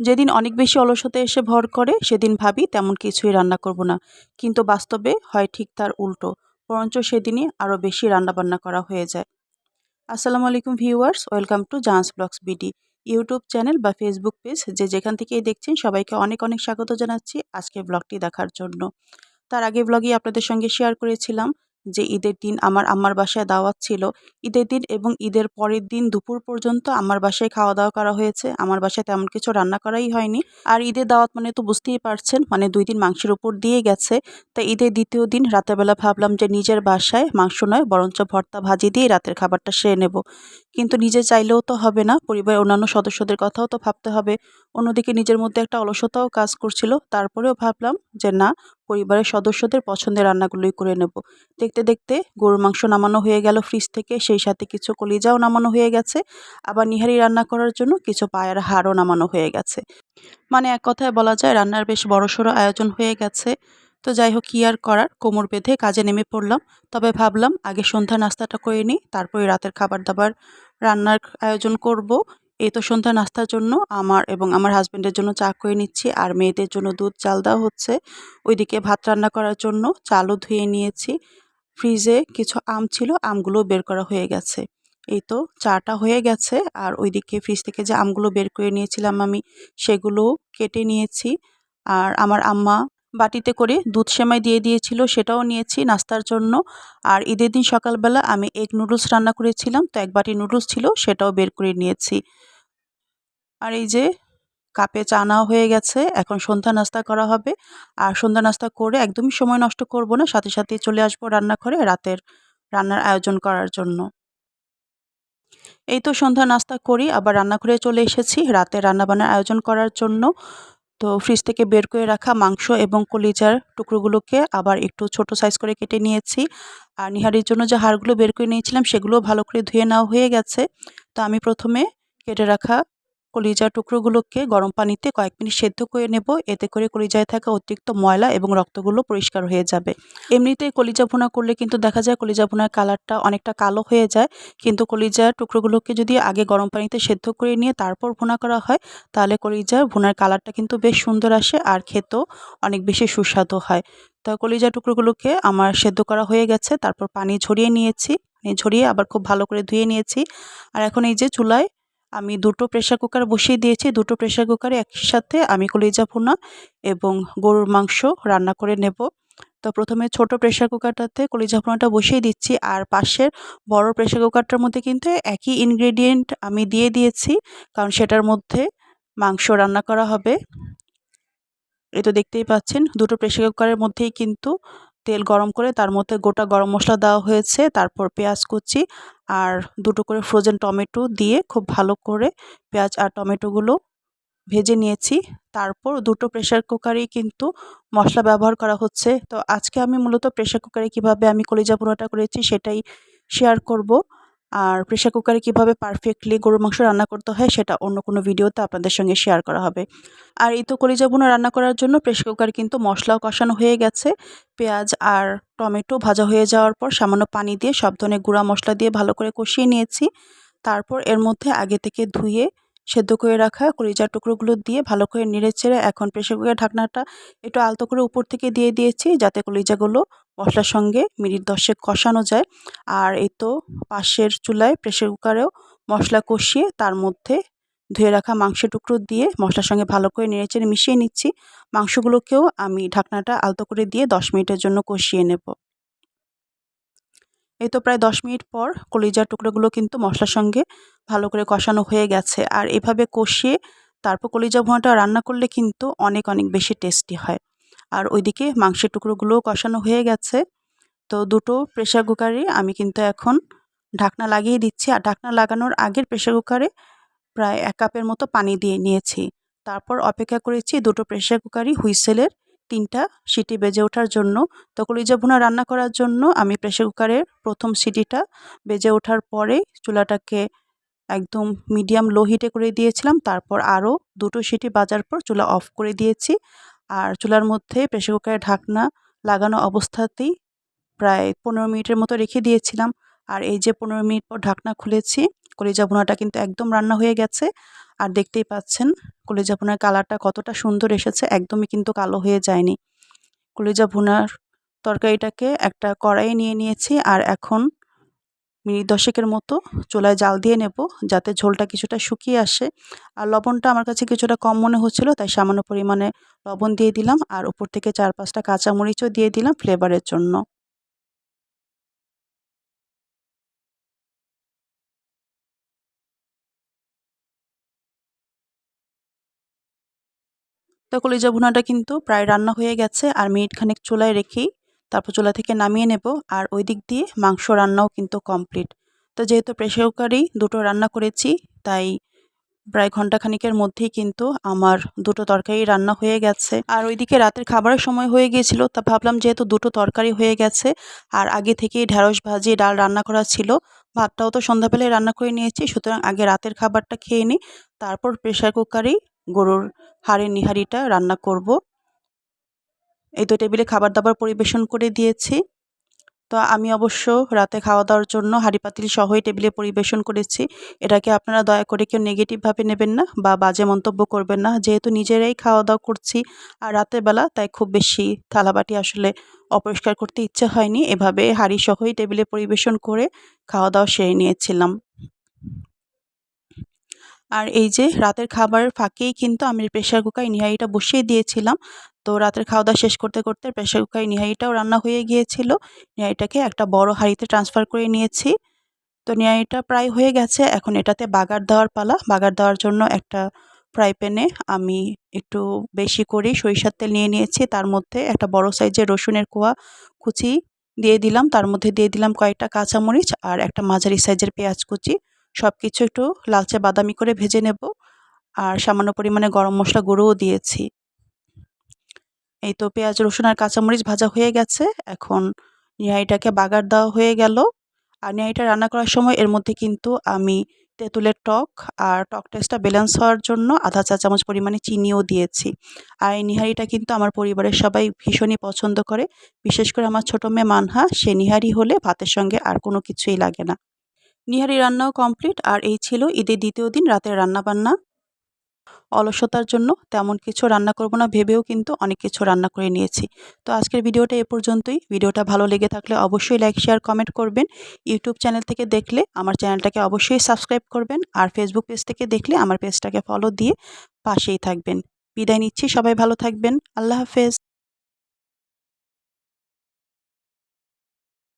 যেদিন অনেক বেশি অলসতা এসে ভর করে, সেদিন ভাবি তেমন কিছুই রান্না করব না। কিন্তু বাস্তবে হয় ঠিক তার উল্টো, বরঞ্চ সেদিনই আরও বেশি রান্নাবান্না করা হয়ে যায়। আসসালামু আলাইকুম viewers, welcome to Jans blogs BD, YouTube channel বা ফেসবুক পেজ যে যেখান থেকেই দেখছেন সবাইকে অনেক অনেক স্বাগত জানাচ্ছি আজকে ব্লগটি দেখার জন্য। তার আগে ব্লগে আপনাদের সঙ্গে শেয়ার করেছিলাম যে ঈদের দিন আমার আম্মার বাসায় দাওয়াত ছিল। ঈদের দিন এবং ঈদের পরের দিন দুপুর পর্যন্ত আমার বাসায় খাওয়া দাওয়া করা হয়েছে। আমার বাসায় তেমন কিছু রান্না করাই হয়নি। আর ঈদের দাওয়াত মানে তো বুঝতেই পারছেন মানে দুই দিন মাংসের উপর দিয়ে গেছে। তাই ঈদের দ্বিতীয় দিন রাতেরবেলা ভাবলাম যে নিজের বাসায় মাংস নয়, বরঞ্চ ভর্তা ভাজি দিয়ে রাতের খাবারটা সেরে নেব। কিন্তু নিজে চাইলেও তো হবে না, পরিবারের অন্যান্য সদস্যদের কথাও তো ভাবতে হবে। অন্যদিকে নিজের মধ্যে একটা অলসতাও কাজ করছিল। তারপরেও ভাবলাম যে না পরিবারের সদস্যদের পছন্দের রান্নাগুলোই করে নেব। দেখতে দেখতে গরুর মাংস নামানো হয়ে গেল ফ্রিজ থেকে, সেই সাথে কিছু কলিজাও নামানো হয়ে গেছে। আবার নিহারি রান্না করার জন্য কিছু পায়ের হাড়ও নামানো হয়ে গেছে। মানে এক কথায় বলা যায়, রান্নার বেশ বড়সড় আয়োজন হয়ে গেছে। তো যাই হোক, কী আর করার? কোমর বেঁধে কাজে নেমে পড়লাম। তবে ভাবলাম, আগে সন্ধ্যা নাস্তাটা করে নিই, তারপরে রাতের খাবার দাবার রান্নার আয়োজন করব। এই তো সন্ধ্যা নাস্তার জন্য আমার এবং আমার হাজব্যান্ডের জন্য চা করে নিচ্ছি আর মেয়েদের জন্য দুধ চাল দেওয়া হচ্ছে। ওইদিকে ভাত রান্না করার জন্য চালও ধুয়ে নিয়েছি। ফ্রিজে কিছু আম ছিল, আমগুলো বের করা হয়ে গেছে। এই তো চাটা হয়ে গেছে আর ওইদিকে ফ্রিজ থেকে যে আমগুলো বের করে নিয়েছিলাম আমি সেগুলো কেটে নিয়েছি। আর আমার আম্মা বাটিতে করে দুধ সেমাই দিয়ে দিয়েছিল, সেটাও নিয়েছি নাস্তার জন্য। আর ঈদের দিন সকালবেলা আমি এক নুডলস রান্না করেছিলাম, তো এক বাটি নুডলস ছিল, সেটাও বের করে নিয়েছি। আর এই যে কাপে চা নেওয়া হয়ে গেছে, এখন সন্ধ্যা নাস্তা করা হবে। আর সন্ধ্যা নাস্তা করে একদমই সময় নষ্ট করব না, সাথে সাথে চলে আসব রান্নাঘরে রাতের রান্নার আয়োজন করার জন্য। এই তো সন্ধ্যা নাস্তা করি, আবার রান্নাঘরে চলে এসেছি রাতে রান্নাবান্নার আয়োজন করার জন্য। তো ফ্রিজ থেকে বের করে রাখা মাংস এবং কলিজার টুকরোগুলোকে আবার একটু ছোট সাইজ করে কেটে নিয়েছি। আর নিহারির জন্য যে হাড়গুলো বের করে নিয়েছিলাম সেগুলো ভালো করে ধুয়ে নেওয়া হয়ে গেছে। তো আমি প্রথমে কেটে রাখা কলিজার টুকরোগুলোকে গরম পানিতে কয়েক মিনিট সেদ্ধ করে নেব। এতে করে কলিজায় থাকা অতিরিক্ত ময়লা এবং রক্তগুলো পরিষ্কার হয়ে যাবে। এমনিতেই কলিজা ভুনা করলে কিন্তু দেখা যায় কলিজা ভুনার কালারটা অনেকটা কালো হয়ে যায়। কিন্তু কলিজার টুকরোগুলোকে যদি আগে গরম পানিতে সেদ্ধ করে নিয়ে তারপর ভুনা করা হয়, তাহলে কলিজার ভুনার কালারটা কিন্তু বেশ সুন্দর আসে আর খেতেও অনেক বেশি সুস্বাদু হয়। তা কলিজা টুকরোগুলোকে আমার সেদ্ধ করা হয়ে গেছে। তারপর পানি ঝরিয়ে নিয়েছি। ঝরিয়ে আবার খুব ভালো করে ধুয়ে নিয়েছি। আর এখন এই যে চুলায় আমি দুটো প্রেশার কুকার বসিয়ে দিয়েছি। দুটো প্রেশার কুকারে একই সাথে আমি কলিজা ভুনা এবং গরুর মাংস রান্না করে নেব। তো প্রথমে ছোট প্রেশার কুকারটাতে কলিজা ভুনাটা বসিয়ে দিচ্ছি আর পাশের বড় প্রেশার কুকারটার মধ্যে কিন্তু একই ইনগ্রেডিয়েন্ট আমি দিয়ে দিয়েছি, কারণ সেটার মধ্যে মাংস রান্না করা হবে। এ তো দেখতেই পাচ্ছেন, দুটো প্রেশার কুকারের মধ্যেই কিন্তু তেল গরম করে তার মধ্যে গোটা গরম মশলা দেওয়া হয়েছে, তারপর পেঁয়াজ কুচি আর দুটো করে ফ্রোজেন টমেটো দিয়ে খুব ভালো করে পেঁয়াজ আর টমেটোগুলো ভেজে নিয়েছি। তারপর দুটো প্রেশার কুকারেই কিন্তু মশলা ব্যবহার করা হচ্ছে। তো আজকে আমি মূলত প্রেশার কুকারে কীভাবে আমি কলিজা পোড়াটা করেছি সেটাই শেয়ার করব। আর প্রেশার কুকারে কীভাবে পারফেক্টলি গরুর মাংস রান্না করতে হয় সেটা অন্য কোনো ভিডিওতে আপনাদের সঙ্গে শেয়ার করা হবে। আর এই তো কলিজা ভুনা রান্না করার জন্য প্রেশার কুকার কিন্তু মশলাও কষানো হয়ে গেছে। পেঁয়াজ আর টমেটো ভাজা হয়ে যাওয়ার পর সামান্য পানি দিয়ে সব ধরনের গুঁড়া মশলা দিয়ে ভালো করে কষিয়ে নিয়েছি। তারপর এর মধ্যে আগে থেকে ধুয়ে সেদ্ধ করে রাখা কলিজার টুকরোগুলো দিয়ে ভালো করে নেড়ে চেড়ে এখন প্রেশার কুকারের ঢাকনাটা একটু আলতো করে উপর থেকে দিয়ে দিয়েছি যাতে কলিজাগুলো মশলার সঙ্গে মিনিট দশেক কষানো যায়। আর এই তো পাশের চুলায় প্রেশার কুকারেও মশলা কষিয়ে তার মধ্যে ধুয়ে রাখা মাংসের টুকরো দিয়ে মশলার সঙ্গে ভালো করে নেড়েচেড়ে মিশিয়ে নিচ্ছি। মাংসগুলোকেও আমি ঢাকনাটা আলতো করে দিয়ে দশ মিনিটের জন্য কষিয়ে নেব। এই তো প্রায় দশ মিনিট পর কলিজার টুকরোগুলো কিন্তু মশলার সঙ্গে ভালো করে কষানো হয়ে গেছে। আর এভাবে কষিয়ে তারপর কলিজা ভোঁয়াটা রান্না করলে কিন্তু অনেক অনেক বেশি টেস্টি হয়। আর ওইদিকে মাংসের টুকরোগুলোও কষানো হয়ে গেছে। তো দুটো প্রেশার কুকারে আমি কিন্তু এখন ঢাকনা লাগিয়ে দিচ্ছি। আর ঢাকনা লাগানোর আগের প্রেশার কুকারে প্রায় এক কাপের মতো পানি দিয়ে নিয়েছি। তারপর অপেক্ষা করেছি দুটো প্রেশার কুকারই হুইসেলের তিনটা সিটি বেজে ওঠার জন্য। তো কলিজা ভুনা রান্না করার জন্য আমি প্রেশার কুকারের প্রথম সিটিটা বেজে ওঠার পরে চুলাটাকে একদম মিডিয়াম লো হিটে করে দিয়েছিলাম। তারপর আরও দুটো সিটি বাজার পর চুলা অফ করে দিয়েছি। আর চুলার মধ্যে প্রেশার কুকারের ঢাকনা লাগানো অবস্থাতেই প্রায় পনেরো মিনিটের মতো রেখে দিয়েছিলাম। আর এই যে পনেরো মিনিট পর ঢাকনা খুলেছি, কলিজা ভুনাটা কিন্তু একদম রান্না হয়ে গেছে। আর দেখতেই পাচ্ছেন, কলিজা ভুনার কালারটা কতটা সুন্দর এসেছে, একদমই কিন্তু কালো হয়ে যায়নি। কলিজা ভুনার তরকারিটাকে একটা কড়াইয়ে নিয়ে নিয়েছি আর এখন মিনিট দশেকের মতো চুলায় জাল দিয়ে নেব যাতে ঝোলটা কিছুটা শুকিয়ে আসে। আর লবণটা আমার কাছে কিছুটা কম মনে হচ্ছিল, তাই সামান্য পরিমাণে লবণ দিয়ে দিলাম আর উপর থেকে চার পাঁচটা কাঁচামরিচও দিয়ে দিলাম ফ্লেভারের জন্য। তো কলিজা ভুনাটা কিন্তু প্রায় রান্না হয়ে গেছে আর মিনিট খানেক চুলায় রেখেই তারপর চুলা থেকে নামিয়ে নেব আর ওই দিক দিয়ে মাংস রান্নাও কিন্তু কমপ্লিট। তো যেহেতু প্রেশার কুকারেই দুটো রান্না করেছি, তাই প্রায় ঘন্টাখানিকের মধ্যেই কিন্তু আমার দুটো তরকারি রান্না হয়ে গেছে। আর ওইদিকে রাতের খাবারের সময় হয়ে গিয়েছিল, তা ভাবলাম যেহেতু দুটো তরকারি হয়ে গেছে আর আগে থেকেই ঢ্যাঁড়স ভাজি, ডাল রান্না করা ছিল, ভাতটাও তো সন্ধ্যাবেলায় রান্না করে নিয়েছি, সুতরাং আগে রাতের খাবারটা খেয়ে নিই, তারপর প্রেশার কুকারেই গরুর হাড়ের নিহারিটা রান্না করব। এই তো টেবিলে খাবার দাবার পরিবেশন করে দিয়েছি। তো আমি অবশ্য রাতে খাওয়া দাওয়ার জন্য হাঁড়ি পাতিল সহই টেবিলে পরিবেশন করেছি। এটাকে আপনারা দয়া করে কেউ নেগেটিভভাবে নেবেন না বা বাজে মন্তব্য করবেন না। যেহেতু নিজেরাই খাওয়া দাওয়া করছি আর রাতের বেলা, তাই খুব বেশি থালাবাটি আসলে অপরিষ্কার করতে ইচ্ছে হয়নি। এভাবে হাঁড়ি সহই টেবিলে পরিবেশন করে খাওয়া দাওয়া সেরে নিয়েছিলাম। আর এই যে রাতের খাবার ফাঁকেই কিন্তু আমি প্রেশার কুকার নিহারিটা বসিয়ে দিয়েছিলাম। তো রাতের খাওয়া দাওয়া শেষ করতে করতে প্রেশার কুকারে নিহারিটাও রান্না হয়ে গিয়েছিল। নিহারিটাকে একটা বড় হাঁড়িতে ট্রান্সফার করে নিয়েছি। তো নিহারিটা প্রায় হয়ে গেছে। এখন এটাতে বাগার দেওয়ার পালা। বাগার দেওয়ার জন্য একটা ফ্রাই প্যানে আমি একটু বেশি করে সরিষার তেল নিয়ে নিয়েছি। তার মধ্যে একটা বড় সাইজের রসুনের কোয়া কুচি দিয়ে দিলাম। তার মধ্যে দিয়ে দিলাম কয়েকটা কাঁচামরিচ আর একটা মাঝারি সাইজের পেঁয়াজ কুচি। সব কিছু একটু লালচে বাদামি করে ভেজে নেব। আর সামান্য পরিমাণে গরম মশলা গুঁড়োও দিয়েছি। এই তো পেঁয়াজ, রসুন আর কাঁচামরিচ ভাজা হয়ে গেছে। এখন নিহাইটাকে বাগার দেওয়া হয়ে গেল। আর নিহাইটা রান্না করার সময় এর মধ্যে কিন্তু আমি তেঁতুলের টক আর টক টেস্টটা ব্যালেন্স হওয়ার জন্য আধা চা চামচ পরিমাণে চিনিও দিয়েছি। আর এই নিহারিটা কিন্তু আমার পরিবারের সবাই ভীষণই পছন্দ করে। বিশেষ করে আমার ছোটো মেয়ে মানহা, সে নিহারি হলে ভাতের সঙ্গে আর কোনো কিছুই লাগে না। নিহারি রান্নাও কমপ্লিট, আর এই ছিল ঈদের দ্বিতীয় দিন রাতের রান্নাবান্না। অলসতার জন্য তেমন কিছু রান্না করব না, ভেবেও কিন্তু অনেক কিছু রান্না করে নিয়েছি। তো আজকের ভিডিওটা এ পর্যন্তই। ভিডিওটা ভালো লেগে থাকলে অবশ্যই লাইক, শেয়ার, কমেন্ট করবেন। ইউটিউব চ্যানেল থেকে দেখলে আমার চ্যানেলটাকে অবশ্যই সাবস্ক্রাইব করবেন, আর ফেসবুক পেজ থেকে দেখলে আমার পেজটাকে ফলো দিয়ে পাশেই থাকবেন। বিদায় নিচ্ছি, সবাই ভালো থাকবেন। আল্লাহ হাফেজ।